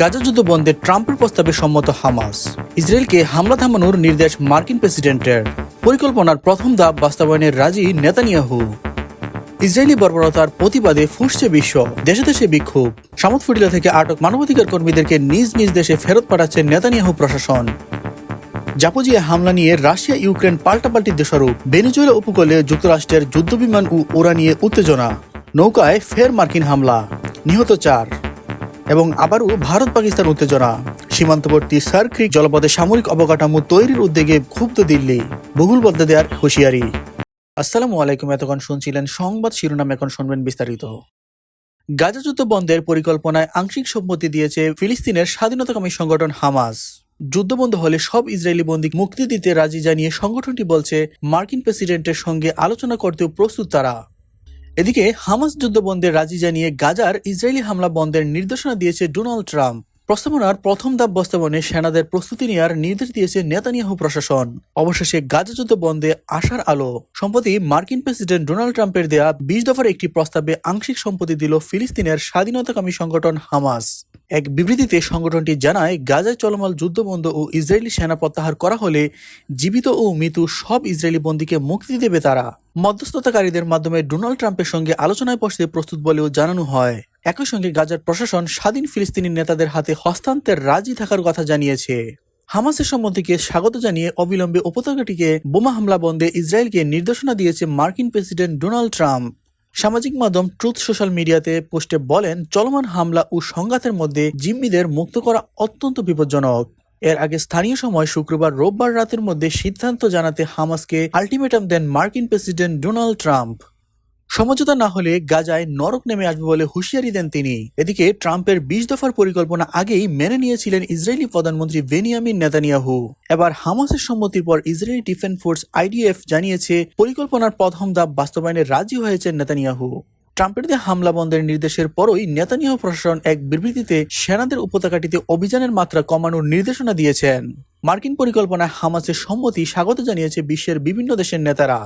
গাজা যুদ্ধ বন্ধে ট্রাম্পের প্রস্তাবে সম্মত হামাস। ইসরায়েলকে হামলা থামানোর নির্দেশ মার্কিন প্রেসিডেন্টের। পরিকল্পনার প্রথম ধাপ বাস্তবায়নের রাজি নেতানিয়াহু। ইসরায়েলি বর্বরতার প্রতিবাদে ফুসছে বিশ্ব, দেশে দেশে বিক্ষোভ। সামুদ ফুটিলা থেকে আটক মানবাধিকার কর্মীদেরকে নিজ নিজ দেশে ফেরত পাঠাচ্ছে নেতানিয়াহু প্রশাসন। জাপোজিয়া হামলা নিয়ে রাশিয়া ইউক্রেন পাল্টাপাল্টি দোষারোপ। ভেনেজুয়েলা উপকূলে যুক্তরাষ্ট্রের যুদ্ধবিমান ও ওরা নিয়ে উত্তেজনা। নৌকায় ফের মার্কিন হামলা। নিহত চার। এবং আবারও ভারত পাকিস্তান উত্তেজনা। সীমান্তবর্তী সার্ক্রিক জলপথে সামরিক অবকাঠামো তৈরির উদ্যোগে ক্ষুব্ধ দিল্লি। বহুল বদলে দেওয়ার হুঁশিয়ারি। আসসালামু আলাইকুম, এতক্ষণ শুনছিলেন সংবাদ শিরোনাম, এখন শুনবেন বিস্তারিত। গাজা যুদ্ধ বন্ধের পরিকল্পনায় আংশিক সম্মতি দিয়েছে ফিলিস্তিনের স্বাধীনতাকামী সংগঠন হামাস। যুদ্ধবন্ধ হলে সব ইসরায়েলি বন্দী মুক্তি দিতে রাজি জানিয়ে সংগঠনটি বলছে, মার্কিন প্রেসিডেন্টের সঙ্গে আলোচনা করতেও প্রস্তুত তারা। এদিকে হামাস যুদ্ধ বন্ধের রাজি জানিয়ে গাজার ইসরায়েলি হামলা বন্ধের নির্দেশনা দিয়েছে ডোনাল্ড ট্রাম্প। প্রস্তাবনার প্রথম ধাপ বাস্তবনে সেনাদের প্রস্তুতি নেওয়ার নির্দেশ দিয়েছে নেতানিয়াহু প্রশাসন। অবশেষে গাজা যুদ্ধ বন্ধে আসার আলো। সম্প্রতি মার্কিন প্রেসিডেন্ট ডোনাল্ড ট্রাম্পের দেয়া বিশ দফার একটি প্রস্তাবে আংশিক সম্পত্তি দিল ফিলিস্তিনের স্বাধীনতাকামী সংগঠন হামাস। এক বিবৃতিতে সংগঠনটি জানায়, গাজায় চলমান যুদ্ধবন্ধ ও ইসরায়েলি সেনা প্রত্যাহার করা হলে জীবিত ও মৃত্যু সব ইসরায়েলি বন্দীকে মুক্তি দেবে তারা। মধ্যস্থতাকারীদের মাধ্যমে ডোনাল্ড ট্রাম্পের সঙ্গে আলোচনায় বসতে প্রস্তুত বলেও জানানো হয়। একই সঙ্গে গাজার প্রশাসন স্বাধীন ফিলিস্তিনি নেতাদের হাতে হস্তান্তরের রাজি থাকার কথা জানিয়েছে। হামাসের সম্মতিকে স্বাগত জানিয়ে অবিলম্বে উপত্যকাটিকে বোমা হামলা বন্ধে ইসরায়েলকে নির্দেশনা দিয়েছে মার্কিন প্রেসিডেন্ট ডোনাল্ড ট্রাম্প। সামাজিক মাধ্যম ট্রুথ সোশ্যাল মিডিয়াতে পোস্টে বলেন, চলমান হামলা ও সংঘাতের মধ্যে জিম্মিদের মুক্ত করা অত্যন্ত বিপজ্জনক। এর আগে স্থানীয় সময় শুক্রবার রোববার রাতের মধ্যে সিদ্ধান্ত জানাতে হামাসকে আলটিমেটাম দেন মার্কিন প্রেসিডেন্ট ডোনাল্ড ট্রাম্প। সমঝোতা না হলে গাজায় নরক নেমে আসবে বলে হুঁশিয়ারি দেন তিনি। এদিকে ট্রাম্পের বিশ দফার পরিকল্পনা আগেই মেনে নিয়েছিলেন ইসরায়েলি প্রধানমন্ত্রী বেনিয়ামিন নেতানিয়াহু। এবার হামাসের সম্মতির পর ইসরায়েলি ডিফেন্স ফোর্স আইডিএফ জানিয়েছে, পরিকল্পনার প্রথম ধাপ বাস্তবায়নে রাজি হয়েছে নেতানিয়াহু। ট্রাম্পের দিয়ে হামলা বন্ধের নির্দেশের পরই নেতানিয়াহু প্রশাসন এক বিবৃতিতে সেনাদের উপত্যকাটিতে অভিযানের মাত্রা কমানোর নির্দেশনা দিয়েছেন। মার্কিন পরিকল্পনায় হামাসের সম্মতি স্বাগত জানিয়েছে বিশ্বের বিভিন্ন দেশের নেতারা।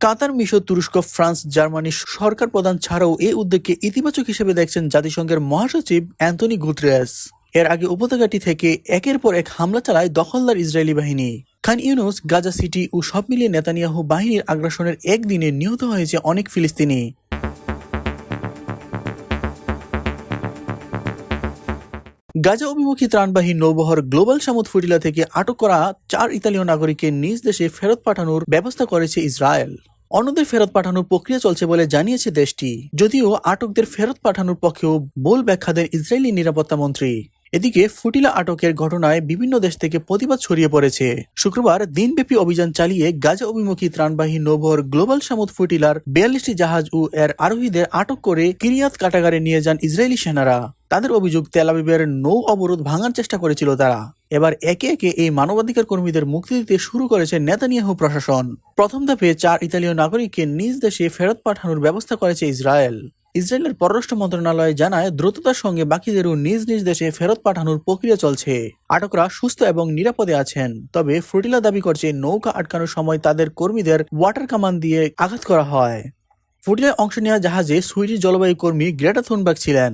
কাতার, মিশর, তুরস্ক, ফ্রান্স, জার্মানি সরকার প্রধান ছাড়াও এই উদ্যোগকে ইতিবাচক হিসেবে দেখছেন জাতিসংঘের মহাসচিব অ্যান্টনি গুতরেস। এর আগে উপত্যকাটি থেকে একের পর এক হামলা চালায় দখলদার ইসরায়েলি বাহিনী। খান ইউনুস, গাজা সিটি ও সব মিলিয়ে নেতানিয়াহু বাহিনীর আগ্রাসনের একদিনে নিহত হয়েছে অনেক ফিলিস্তিনি। গাজা অভিমুখী ত্রাণবাহী নৌবহর গ্লোবাল সামুদ ফুটিলা থেকে আটক করা চার ইতালীয় নাগরিককে নিজ দেশে ফেরত পাঠানোর ব্যবস্থা করেছে ইসরায়েল। অন্যদের ফেরত পাঠানোর প্রক্রিয়া চলছে বলে জানিয়েছে দেশটি। যদিও আটকদের ফেরত পাঠানোর পক্ষেও বোল ব্যাখ্যা দেন ইসরায়েলি নিরাপত্তা মন্ত্রী। এদিকে ফুটিলা আটকের ঘটনায় বিভিন্ন দেশ থেকে প্রতিবাদ ছড়িয়ে পড়েছে। শুক্রবার দিনব্যাপী অভিযান চালিয়ে গাজা অভিমুখী ত্রাণবাহী নৌবহর গ্লোবাল সামুদ ফুটিলার বিয়াল্লিশটি জাহাজ ও এর আরোহীদের আটক করে কিরিয়াত কাটাগারে নিয়ে যান ইসরায়েলি সেনারা। তাদের অভিযোগ তেলাবিবের নৌ অবরোধ ভাঙার চেষ্টা করেছিল তারা। এবার একে একে এই মানবাধিকার কর্মীদের মুক্তি দিতে শুরু করেছে নেতানিয়াহু প্রশাসন। প্রথম ধাপে চার ইতালীয় নাগরিককে নিজ দেশে ফেরত পাঠানোর ব্যবস্থা করেছে ইসরায়েল। ইসরায়েলের পররাষ্ট্র মন্ত্রণালয় জানায়, দ্রুততার সঙ্গে বাকিদেরও নিজ নিজ দেশে ফেরত পাঠানোর প্রক্রিয়া চলছে। আটকরা সুস্থ এবং নিরাপদে আছেন, তবে ফ্রুটিলা দাবি করছে, নৌকা আটকানোর সময় তাদের কর্মীদের ওয়াটার কামান দিয়ে আঘাত করা হয়। ফুটিলায় অংশ নেওয়া জাহাজে সুইডিশ জলবায়ু কর্মী গ্রেটা থুনবার্গ ছিলেন।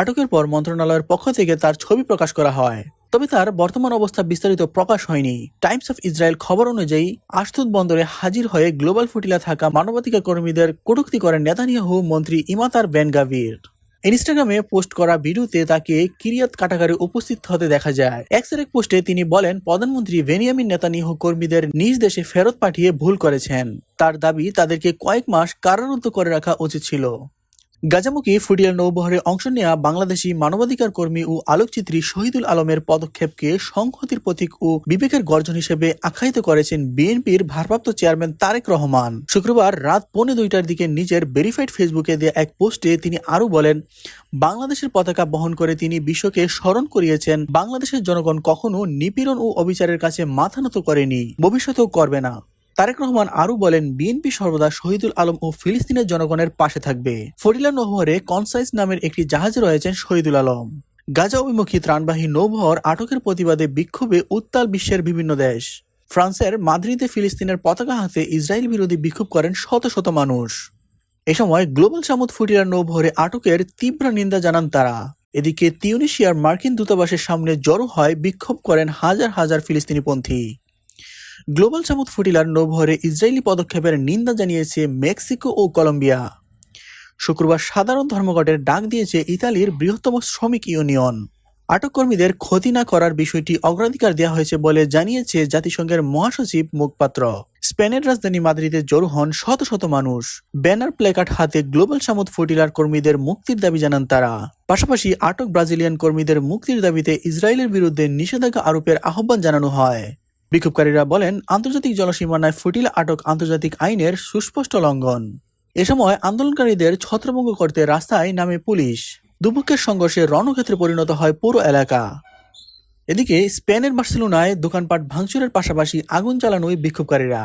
আটকের পর মন্ত্রণালয়ের পক্ষ থেকে তার ছবি প্রকাশ করা হয়। তবে তার বর্তমান অবস্থা বিস্তারিত প্রকাশ হয়নি। টাইমস অফ ইসরায়েল খবর অনুযায়ী আশতুত বন্দরে হাজির হয়ে গ্লোবাল ফুটিলা থাকা মানবাধিকার কর্মীদের কটুক্তি করেন নেতানিয়াহু মন্ত্রী ইমাতার বেনগাভির। ইনস্টাগ্রামে পোস্ট করা ভিডিওতে তাকে কিরিয়াত কাটাগারে উপস্থিত হতে দেখা যায়। এক্সের এক পোস্টে তিনি বলেন, প্রধানমন্ত্রী বেনিয়ামিন নেতানিয়াহু কর্মীদের নিজ দেশে ফেরত পাঠিয়ে ভুল করেছেন। তার দাবি তাদেরকে কয়েক মাস কারারুদ্ধ করে রাখা উচিত ছিল। গাজামুখী ফুটিয়ার নৌবহরে অংশ নেওয়া বাংলাদেশি মানবাধিকার কর্মী ও আলোকচিত্রী শহীদুল আলমের পদক্ষেপকে সংহতির প্রতীক ও বিবেকের গর্জন হিসেবে আখ্যায়িত করেছেন বিএনপির ভারপ্রাপ্ত চেয়ারম্যান তারেক রহমান। শুক্রবার রাত পৌনে দুইটার দিকে নিজের ভেরিফাইড ফেসবুকে দেওয়া এক পোস্টে তিনি আরও বলেন, বাংলাদেশের পতাকা বহন করে তিনি বিশ্বকে স্মরণ করিয়েছেন। বাংলাদেশের জনগণ কখনো নিপীড়ন ও অবিচারের কাছে মাথা নত করেনি। ভবিষ্যতেও করবে না। তারেক রহমান আরও বলেন, বিএনপি সর্বদা শহীদুল আলম ও ফিলিস্তিনের জনগণের পাশে থাকবে। ফরিলা নহরে কনসাইজ নামের একটি জাহাজে রয়েছেন শহীদুল আলম। গাজা অভিমুখী ত্রাণবাহী নৌবহর আটকের প্রতিবাদে বিক্ষোভে উত্তাল বিশ্বের বিভিন্ন দেশ। ফ্রান্সের মাদ্রিদে ফিলিস্তিনের পতাকা হাতে ইসরায়েল বিরোধী বিক্ষোভ করেন শত শত মানুষ। এ সময় গ্লোবাল সামুদ ফুটিলার নৌবহরে আটকের তীব্র নিন্দা জানান তারা। এদিকে তিউনিশিয়ার মার্কিন দূতাবাসের সামনে জড়ো হয় বিক্ষোভ করেন হাজার হাজার ফিলিস্তিনিপন্থী। গ্লোবাল সামুদ ফুটিলার নৌবহরে ইসরায়েলি পদক্ষেপের নিন্দা জানিয়েছে মেক্সিকো ও কলম্বিয়া। শুক্রবার সাধারণ ধর্মঘটের ডাক দিয়েছে ইতালির বৃহত্তম শ্রমিক ইউনিয়ন। আটক কর্মীদের ক্ষতি না করার বিষয়টি অগ্রাধিকার দেওয়া হয়েছে বলে জানিয়েছে জাতিসংঘের মহাসচিব মুখপাত্র। স্পেনের রাজধানী মাদ্রিদে জড়ো হন শত শত মানুষ। ব্যানার প্লেকার্ড হাতে গ্লোবাল সামুদ ফুটিলার কর্মীদের মুক্তির দাবি জানান তারা। পাশাপাশি আটক ব্রাজিলিয়ান কর্মীদের মুক্তির দাবিতে ইসরায়েলের বিরুদ্ধে নিষেধাজ্ঞা আরোপের আহ্বান জানানো হয়। বিক্ষোভকারীরা বলেন, আন্তর্জাতিক জলসীমানায় ফুটিলা আটক আন্তর্জাতিক আইনের সুস্পষ্ট লঙ্ঘন। এ সময় আন্দোলনকারীদের ছত্রভঙ্গ করতে রাস্তায় নামে পুলিশ। দুপক্ষের সংঘর্ষে রণক্ষেত্রে পরিণত হয় পুরো এলাকা। এদিকে স্পেনের বার্সেলোনায় দোকানপাট ভাঙচুরের পাশাপাশি আগুন চালানোয় বিক্ষোভকারীরা।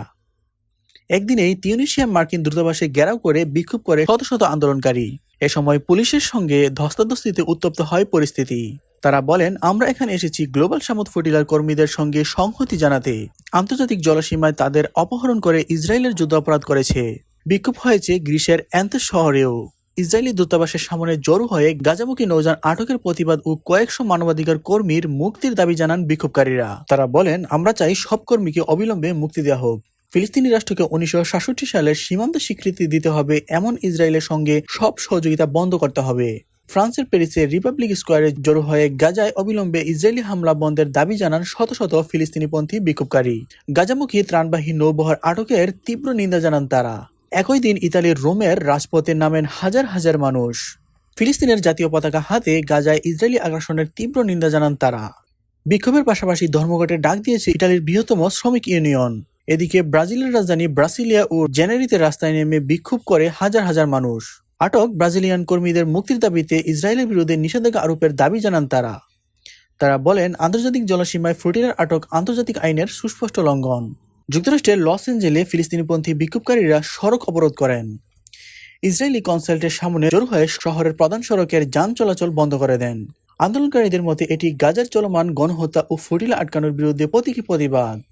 একদিনেই তিউনিশিয়া মার্কিন দূতাবাসে ঘেরাও করে বিক্ষোভ করে শত শত আন্দোলনকারী। এ সময় পুলিশের সঙ্গে ধস্তাধস্তিতে উত্তপ্ত হয় পরিস্থিতি। তারা বলেন, আমরা এখানে এসেছি গ্লোবাল সামুদ ফুটিলার কর্মীদের সঙ্গে সংহতি জানাতে। আন্তর্জাতিক জলসীমায় তাদের অপহরণ করে ইসরায়েলের যুদ্ধ অপরাধ করেছে। বিক্ষোভ হয়েছে গ্রিসের অ্যান্থেস শহরেও। ইসরায়েলি দূতাবাসের সামনে জড়ো হয়ে গাজামুখী নৌযান আটকের প্রতিবাদ ও কয়েকশো মানবাধিকার কর্মীর মুক্তির দাবি জানান বিক্ষোভকারীরা। তারা বলেন, আমরা চাই সব কর্মীকে অবিলম্বে মুক্তি দেওয়া হোক। ফিলিস্তিনি রাষ্ট্রকে উনিশশো সাতষট্টি সালের সীমান্ত স্বীকৃতি দিতে হবে। এমন ইসরায়েলের সঙ্গে সব সহযোগিতা বন্ধ করতে হবে। ফ্রান্সের প্যারিসে রিপাবলিক স্কোয়ারে জড়ো হয়ে গাজায় অবিলম্বে ইসরায়েলি হামলা বন্ধের দাবি জানান শত শত ফিলিস্তিনিপন্থী বিক্ষোভকারী। গাজামুখী ত্রাণবাহী নৌবহর আটকের তীব্র নিন্দা জানান তারা। একই দিন ইতালির রোমের রাজপথে নামেন হাজার হাজার মানুষ। ফিলিস্তিনের জাতীয় পতাকা হাতে গাজায় ইসরায়েলি আগ্রাসনের তীব্র নিন্দা জানান তারা। বিক্ষোভের পাশাপাশি ধর্মঘটের ডাক দিয়েছে ইতালির বৃহত্তম শ্রমিক ইউনিয়ন। এদিকে ব্রাজিলের রাজধানী ব্রাসিলিয়া ও জেনেরিতে রাস্তায় নেমে বিক্ষোভ করে হাজার হাজার মানুষ। আটক ব্রাজিলিয়ান কর্মীদের মুক্তির দাবিতে ইসরায়েলের বিরুদ্ধে নিষেধাজ্ঞা আরোপের দাবি জানান তারা। তারা বলেন, আন্তর্জাতিক জলসীমায় ফ্রুটিনার আটক আন্তর্জাতিক আইনের সুস্পষ্ট লঙ্ঘন। যুক্তরাষ্ট্রের লস এঞ্জেলে ফিলিস্তিনিপন্থী বিক্ষোভকারীরা সড়ক অবরোধ করেন। ইসরায়েলি কনসাল্টের সামনে জোর হয়ে শহরের প্রধান সড়কের যান চলাচল বন্ধ করে দেন। আন্দোলনকারীদের মতে, এটি গাজার চলমান গণহত্যা ও ফুটিলা আটকানোর বিরুদ্ধে প্রতীকী প্রতিবাদ।